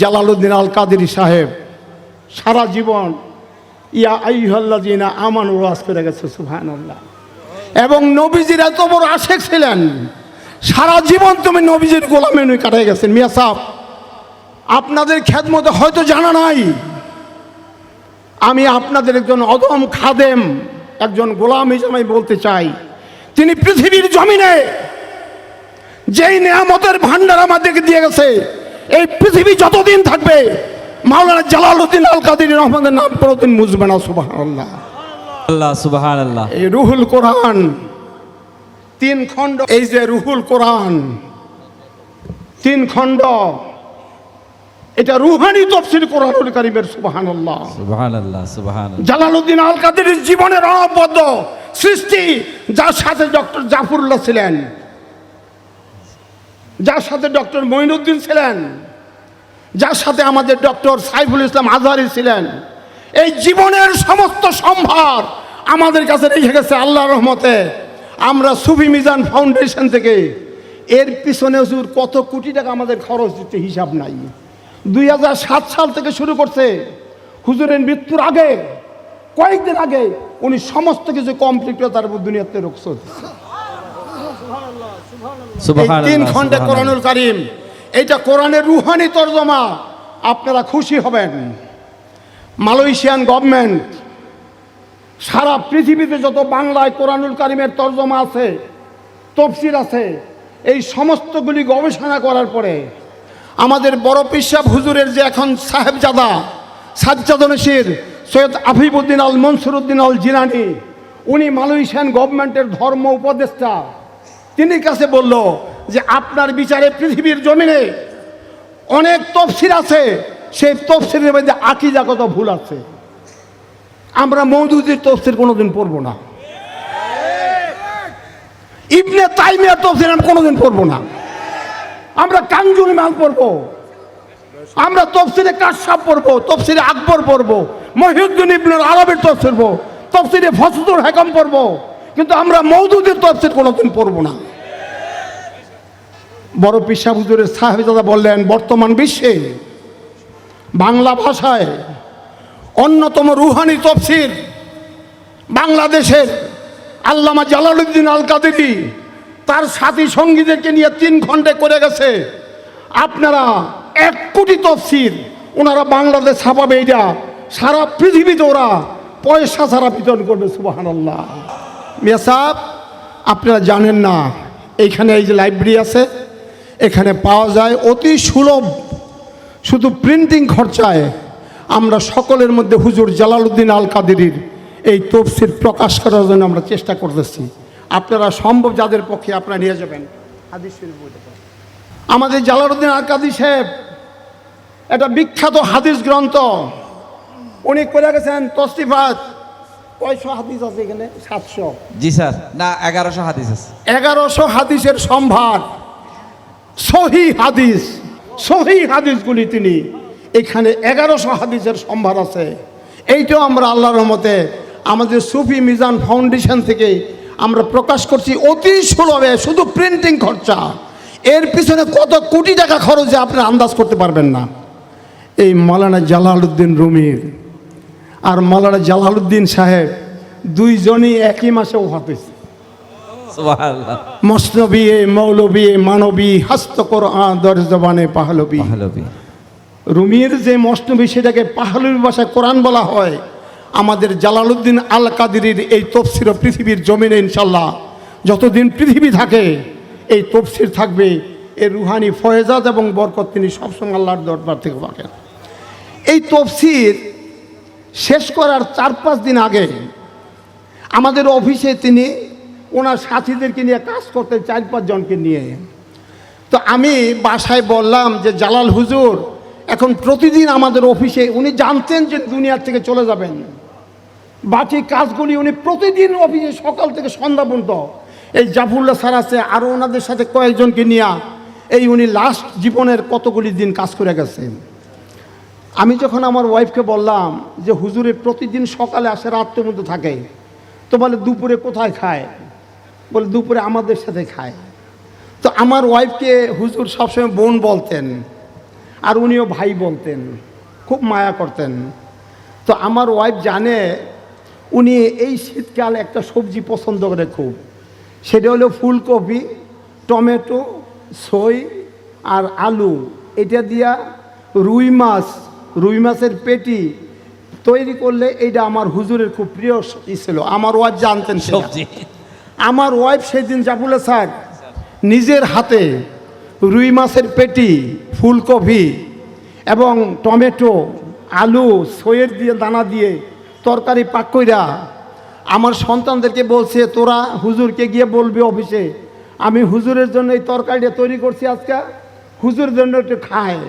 Jalaluddin আল কাদেরি সাহেব, সারা জীবন, ইয়া আইহল্লা জিনা আমান ওয়াজ করে গেছে, সুবহানাল্লাহ। এবং নবীজির এত বড় আশেক ছিলেন, সারা জীবন তুমি নবীজির গোলামে নই কাটাই গেছেন। মিয়া সাহ, আপনাদের খ্যাতমতো হয়তো জানা নাই। আমি আপনাদের একজন অদম খাদেম, একজন গোলাম হিসেবে বলতে চাই, তিনি পৃথিবীর জমিনে যেই নেয়ামতের ভান্ডার আমাদেরকে দিয়ে গেছে এই পৃথিবী যতদিন থাকবে মাওলানা জালালউদ্দিন আল কাদির রহমানের নাম কোনোদিন মুজবে না সুবাহ আল্লাহ আল্লাহ সুবাহান আল্লাহ এই রুহুল কোরআন তিন খণ্ড এই যে রুহুল কোরআন তিন খণ্ড এটা রুহানি তফসিল কোরআনুল কারিমের সুবহানাল্লাহ। সুবাহান আল্লাহ সুবাহান জালালউদ্দিন আল কাদের জীবনের অনবদ্য সৃষ্টি যার সাথে ডক্টর জাফরুল্লাহ ছিলেন। যার সাথে ডক্টর মঈনুদ্দিন ছিলেন, যার সাথে আমাদের ডক্টর সাইফুল ইসলাম আজহারি ছিলেন, এই জীবনের সমস্ত সম্ভার আমাদের কাছে রেখে গেছে আল্লাহ রহমতে। আমরা সুফি মিজান ফাউন্ডেশন থেকে, এর পিছনে হুজুর কত কোটি টাকা আমাদের খরচ দিতে হিসাব নাই। দুই হাজার সাত সাল থেকে শুরু করছে, হুজুরের মৃত্যুর আগে, কয়েকদিন আগে উনি সমস্ত কিছু কমপ্লিট করে তার উপর দুনিয়াতে এই সুবাহান তিন খণ্ডে কোরআনুল কারিম এইটা কোরআনের রুহানি তর্জমা আপনারা খুশি হবেন। মালয়েশিয়ান গভর্নমেন্ট সারা পৃথিবীতে যত বাংলায় কোরআনুল কারিমের তর্জমা আছে তফসির আছে এই সমস্তগুলি গবেষণা করার পরে আমাদের বড় পিসাব হুজুরের যে এখন সাহেবজাদা সাজ্জাদ নসির সৈয়দ আফিবুদ্দিন আল মনসুরুদ্দিন আল জিলানি উনি মালয়েশিয়ান গভর্নমেন্টের ধর্ম উপদেষ্টা। তিনি কাছে বলল যে আপনার বিচারে পৃথিবীর জমিনে অনেক তফসির আছে। সেই তফসিরের মধ্যে আকিজাগত ভুল আছে। আমরা মৌদুদির তফসির কোনোদিন পড়ব না। ইবনে তাইমিয়া তফসির আমি কোনোদিন পড়ব না। আমরা কাঞ্জুল মাল পড়ব। আমরা তফসিরে কাশাব পড়ব, তফসিরে আকবর পড়ব, মহিউদ্দিন ইবনুল আরবের তফসির পড়ব, তফসিরে ফসদুল হেকম পড়ব। কিন্তু আমরা মৌদুদের তফসির কোনোদিন পড়ব না। বড় পিসা হুজুরের সাহেবজাদা বললেন, বর্তমান বিশ্বে বাংলা ভাষায় অন্যতম রুহানি তফসির বাংলাদেশের আল্লামা জালালউদ্দিন আল কাদেরি তার সাথী সঙ্গীদেরকে নিয়ে তিন খণ্ডে করে গেছে। আপনারা এক কোটি তফসির ওনারা বাংলাদেশ ছাপাবে এটা সারা পৃথিবীতে ওরা পয়সা ছাড়া বিতরণ করবে সুবাহান আল্লাহ মিয়া সাহেব, আপনারা জানেন না, এইখানে এই যে লাইব্রেরি আছে এখানে পাওয়া যায় অতি সুলভ। শুধু প্রিন্টিং খরচায় আমরা সকলের মধ্যে হুজুর জালালউদ্দিন আল কাদেরির এই তফসির প্রকাশ করার জন্য আমরা চেষ্টা করতেছি। আপনারা সম্ভব যাদের পক্ষে আপনারা নিয়ে যাবেন। হাদিস আমাদের জালালউদ্দিন আল কাদি সাহেব একটা বিখ্যাত হাদিস গ্রন্থ। উনি করে গেছেন তসলিফাত কয়শো হাদিস আছে এখানে? সাতশো। জি স্যার না এগারোশো হাদিস আছে। এগারোশো হাদিসের সম্ভার। সহি হাদিস, সহি হাদিসগুলি তিনি এখানে এগারোশো হাদিসের সম্ভার আছে। এইটাও আমরা আল্লাহর রহমতে আমাদের সুফি মিজান ফাউন্ডেশন থেকে আমরা প্রকাশ করছি অতি সুলভে, শুধু প্রিন্টিং খরচা। এর পিছনে কত কোটি টাকা খরচে আপনি আন্দাজ করতে পারবেন না। এই মালানা জালালউদ্দিন রুমির আর মালানা জালালউদ্দিন সাহেব দুইজনই একই মাসে ওফাত হয়েছে সুবাহান আল্লাহ মসনবী এ মৌলবী এ মানবী হস্তকর দর জবানে পাহলবী। পাহলবি। রুমির যে মসনবী সেটাকে পাহলবী ভাষায় কোরআন বলা হয়। আমাদের জালালউদ্দিন আল কাদিরির এই তফসির পৃথিবীর জমিনে ইনশাল্লাহ যতদিন পৃথিবী থাকে এই তফসির থাকবে। এই রুহানি ফয়েজাদ এবং বরকত তিনি সবসময় আল্লাহর দরবার থেকে পাকেন। এই তফসির শেষ করার চার পাঁচ দিন আগে আমাদের অফিসে তিনি ওনার সাথীদেরকে নিয়ে কাজ করতেন চার পাঁচজনকে নিয়ে। তো আমি বাসায় বললাম যে, জালাল হুজুর, এখন প্রতিদিন আমাদের অফিসে উনি জানতেন যে দুনিয়ার থেকে চলে যাবেন। বাকি কাজগুলি উনি প্রতিদিন অফিসে সকাল থেকে সন্ধ্যা পর্যন্ত। এই জাফরুল্লাহ স্যার আছে আরও ওনাদের সাথে কয়েকজনকে নিয়ে এই উনি লাস্ট জীবনের কতগুলি দিন কাজ করে গেছেন আমি যখন আমার ওয়াইফকে বললাম যে, হুজুরে, প্রতিদিন সকালে আসে রাত্রের মধ্যে থাকে। তো বলে, দুপুরে কোথায় খায়? বলে দুপুরে আমাদের সাথে খায়। তো আমার ওয়াইফকে হুজুর সবসময় বোন বলতেন আর উনিও ভাই বলতেন, খুব মায়া করতেন। তো আমার ওয়াইফ জানে উনি এই শীতকাল একটা সবজি পছন্দ করে খুব। সেটা হলো ফুলকপি, টমেটো, সই আর আলু। এটা দিয়া রুই মাছ, রুই মাছের পেটি তৈরি করলে এইটা আমার হুজুরের খুব প্রিয় ছিল। আমার ওয়াইফ জানতেন। সবজি। আমার ওয়াইফ সেদিন বলে স্যার, নিজের হাতে রুই মাছের পেটি, ফুলকপি এবং টমেটো, আলু সয়ের দিয়ে, দানা দিয়ে তরকারি পাক কইরা আমার সন্তানদেরকে বলছে, তোরা হুজুরকে গিয়ে বলবি অফিসে, আমি হুজুরের জন্য এই তরকারিটা তৈরি করছি আজকে, হুজুরের জন্য একটু খায়।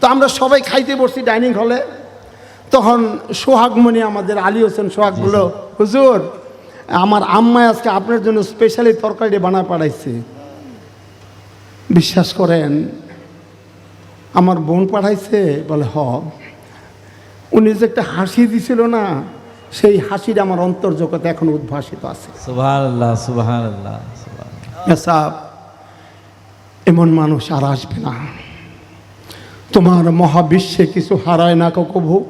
তো আমরা সবাই খাইতে বসছি ডাইনিং হলে। তখন সোহাগমণি আমাদের আলী হোসেন সোহাগ বলল, হুজুর আমার আম্মাই আজকে আপনার জন্য স্পেশালি তরকারি বানা পাঠাইছে। বিশ্বাস করেন আমার বোন পাঠাইছে বলে হ। উনি যে একটা হাসি দিছিল না সেই হাসিটা আমার অন্তর্জগতে এখন উদ্ভাসিত আছে। এমন মানুষ আর আসবে না। তোমার মহাবিশ্বে কিছু হারায় না কভু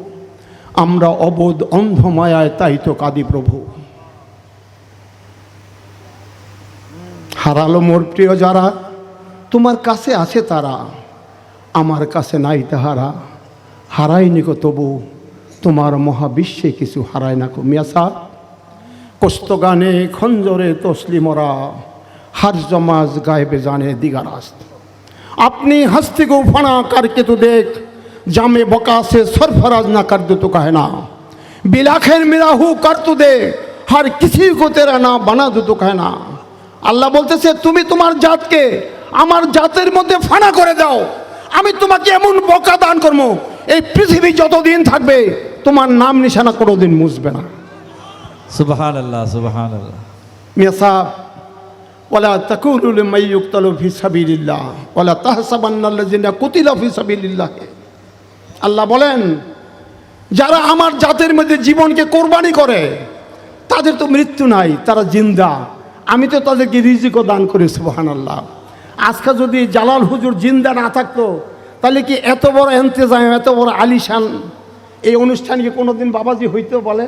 আমরা অবোধ অন্ধ মায়ায় তাই তো কাদি প্রভু। হারালো মোর প্রিয় যারা তোমার কাছে আছে তারা আমার কাছে নাই তাহারা হারায়নি কো তবু তোমার মহাবিশ্বে কিছু হারায় না কো মিয়া সাহ কস্ত গানে খঞ্জরে তসলি মরা হার জমাজ গায়েবে জানে দিগারাস্ত আপনি हस्ती को फना करके तो देख जामे बका से सरफराज ना कर दे तो कहे ना बिलाखिर मेरा हु कर तू दे हर किसी को तेरा না বানা দে তো কহে না আল্লাহ বলতেছে তুমি তোমার জাতকে আমার জাতের মধ্যে ফানা করে দাও। আমি তোমাকে এমন বকা দান করব এই পৃথিবী যতদিন থাকবে তোমার নাম নিশানা কোনোদিন মুছবে না। সুবহান আল্লাহ সুবহান আল্লাহ মিয়া সাহেব ওলা তাকুলু লিমান ইউকতালু ফি সাবিলিল্লাহ ওলা তাহসাবান্নাল্লাযিনা কুতিলা ফি সাবিলিল্লাহ। আল্লাহ বলেন যারা আমার জাতের মধ্যে জীবনকে কোরবানি করে তাদের তো মৃত্যু নাই তারা জিন্দা। আমি তো তাদেরকে রিজিকও দান করি, সুবহানাল্লাহ। আজকে যদি জালাল হুজুর জিন্দা না থাকতো, তাহলে কি এত বড় এন্তেজাম এত বড় আলিশান? এই অনুষ্ঠান অনুষ্ঠানকে কোনোদিন বাবাজি হইতে বলে?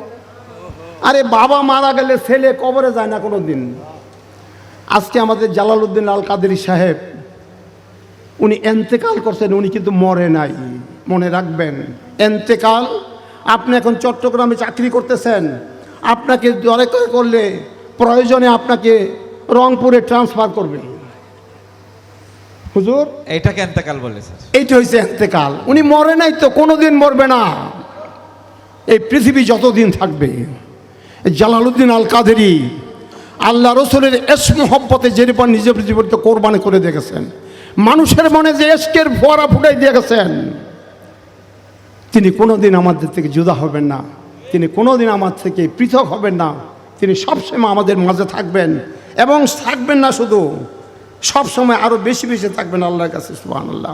আরে বাবা মারা গেলে ছেলে কবরে যায় না কোনো দিন আজকে আমাদের জালালউদ্দিন আল কাদেরি সাহেব, উনি এন্তেকাল করছেন, উনি কিন্তু মরে নাই, মনে রাখবেন। এন্তেকাল, আপনি এখন চট্টগ্রামে চাকরি করতেছেন, আপনাকে দরে করে করলে প্রয়োজনে আপনাকে রংপুরে ট্রান্সফার করবে। হুজুর? এইটাকে এন্তেকাল বলে স্যার। এইটা হয়েছে এন্তেকাল। উনি মরে নাই তো কোনোদিন মরবে না। এই পৃথিবী যতদিন থাকবে এই জালালউদ্দিন আল কাদেরি আল্লাহ রসুলের এস মোহব্বতে যেরকম নিজের জীবনকে কোরবানি করে দেখেছেন মানুষের মনে যে এসকের ফোয়ারা ফুটাই দিয়ে গেছেন তিনি কোনোদিন আমাদের থেকে জুদা হবেন না। তিনি কোনোদিন আমার থেকে পৃথক হবেন না। তিনি সবসময় আমাদের মাঝে থাকবেন এবং থাকবেন না শুধু, সবসময় আরও বেশি বেশি থাকবেন আল্লাহর কাছে, সুবহানাল্লাহ।